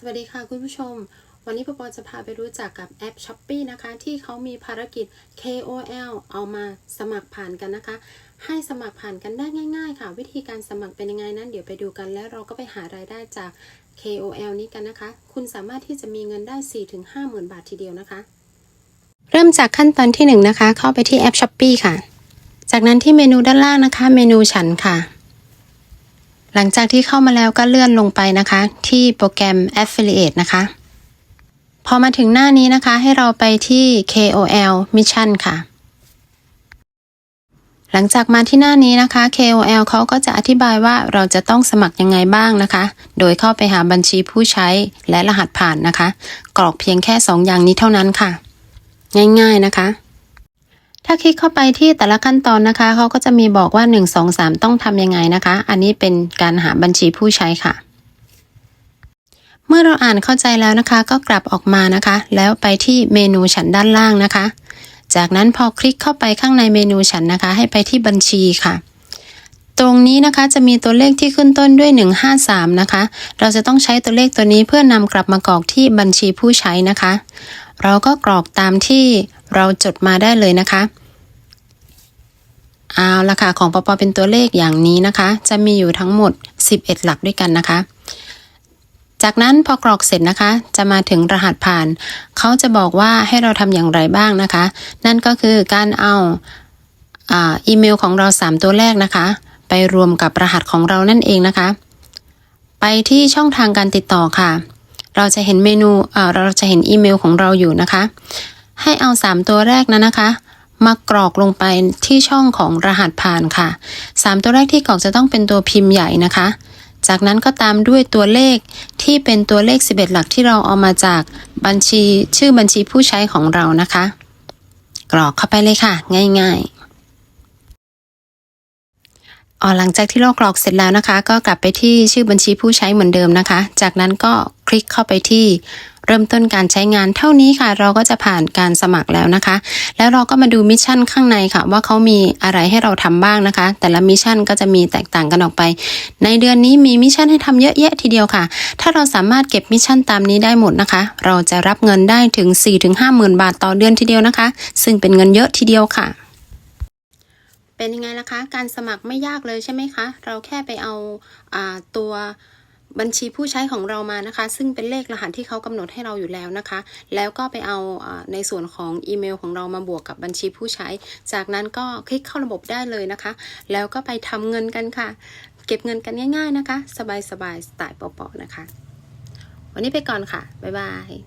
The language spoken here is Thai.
สวัสดีค่ะคุณผู้ชม วันนี้ปอปอจะพาไปรู้จักกับแอป s h อ p e e นะคะ ที่เขามีภารกิจ KOL เอามาสมัครผ่านกันนะคะ ให้สมัครผ่านกันได้ง่าย ๆ ค่ะ วิธีการสมัครเป็นยังไงนั้นเดี๋ยวไปดูกันแล้วเราก็ไปหารายได้จาก KOL นี้กันนะคะ คุณสามารถที่จะมีเงินได้ 4-5หมื่นบาททีเดียวนะคะ เริ่มจากขั้นตอนที่1นนะคะ เข้าไปที่แอป s h อ p e e ค่ะ จากนั้นที่เมนูด้านล่างนะคะ เมนูฉันค่ะ หลังจากที่เข้ามาแล้วก็เลื่อนลงไปนะคะ ที่โปรแกรม Affiliate นะคะ พอมาถึงหน้านี้นะคะ ให้เราไปที่ KOL Mission ค่ะ หลังจากมาที่หน้านี้นะคะ KOL เขาก็จะอธิบายว่าเราจะต้องสมัครยังไงบ้างนะคะ โดยเข้าไปหาบัญชีผู้ใช้และรหัสผ่านนะคะ กรอกเพียงแค่ 2 อย่างนี้เท่านั้นค่ะ ง่ายๆนะคะ ถ้าคลิกเข้าไปที่แต่ละขั้นตอนนะคะ เขาก็จะมีบอกว่า 1 2 3 ต้องทำยังไงนะคะ อันนี้เป็นการหาบัญชีผู้ใช้ค่ะ เมื่อเราอ่านเข้าใจแล้วนะคะ ก็กลับออกมานะคะ แล้วไปที่เมนูฉันด้านล่างนะคะ จากนั้นพอคลิกเข้าไปข้างในเมนูฉันนะคะ ให้ไปที่บัญชีค่ะ ตรงนี้นะคะจะมีตัวเลขที่ขึ้นต้นด้วย 153 นะคะ เราจะต้องใช้ตัวเลขตัวนี้เพื่อนำกลับมากรอกที่บัญชีผู้ใช้นะคะ เราก็กรอกตามที่เราจดมาได้เลยนะคะ เอาละค่ะของปปเป็นตัวเลขอย่างนี้นะคะ จะมีอยู่ทั้งหมด 11 หลักด้วยกันนะคะ จากนั้นพอกรอกเสร็จนะคะ จะมาถึงรหัสผ่าน เขาจะบอกว่าให้เราทำอย่างไรบ้างนะคะ นั่นก็คือการเอาอีเมลของเรา 3 ตัวแรกนะคะ ไปรวมกับรหัสของเรานั่นเองนะคะ ไปที่ช่องทางการติดต่อค่ะ เราจะเห็นเมนูเอ่อเราจะเห็นอีเมลของเราอยู่นะคะ ให้เอา 3 ตัวแรกนั้นนะคะ มากรอกลงไปที่ช่องของรหัสผ่านค่ะ 3 ตัวแรกที่กรอกจะต้องเป็นตัวพิมพ์ใหญ่นะคะ จากนั้นก็ตามด้วยตัวเลขที่เป็นตัวเลข 11 หลักที่เราเอามาจากบัญชีชื่อบัญชีผู้ใช้ของเรานะคะ กรอกเข้าไปเลยค่ะ ง่ายๆอ๋อหลังจากที่เรากรอกเสร็จแล้วนะคะ ก็กลับไปที่ชื่อบัญชีผู้ใช้เหมือนเดิมนะคะ จากนั้นก็คลิกเข้าไปที่ เริ่มต้นการใช้งานเท่านี้ค่ะ เราก็จะผ่านการสมัครแล้วนะคะ แล้วเราก็มาดูมิชชั่นข้างในค่ะ ว่าเขามีอะไรให้เราทำบ้างนะคะ แต่ละมิชชั่นก็จะมีแตกต่างกันออกไป ในเดือนนี้มีมิชชั่นให้ทำเยอะแยะทีเดียวค่ะ ถ้าเราสามารถเก็บมิชชั่นตามนี้ได้หมดนะคะ เราจะรับเงินได้ถึง 4-5หมื่นบาทต่อเดือนทีเดียวนะคะ ซึ่งเป็นเงินเยอะทีเดียวค่ะเป็นยังไงล่ะคะ การสมัครไม่ยากเลยใช่ไหมคะ เราแค่ไปเอาอาตัว บัญชีผู้ใช้ของเรามานะคะ ซึ่งเป็นเลขรหัสที่เขากำหนดให้เราอยู่แล้วนะคะ แล้วก็ไปเอาในส่วนของอีเมลของเรามาบวกกับบัญชีผู้ใช้ จากนั้นก็คลิกเข้าระบบได้เลยนะคะ แล้วก็ไปทำเงินกันค่ะ เก็บเงินกันง่าย ๆนะคะ สบายๆสไตล์ปอๆนะคะ วันนี้ไปก่อนค่ะ บ๊ายบาย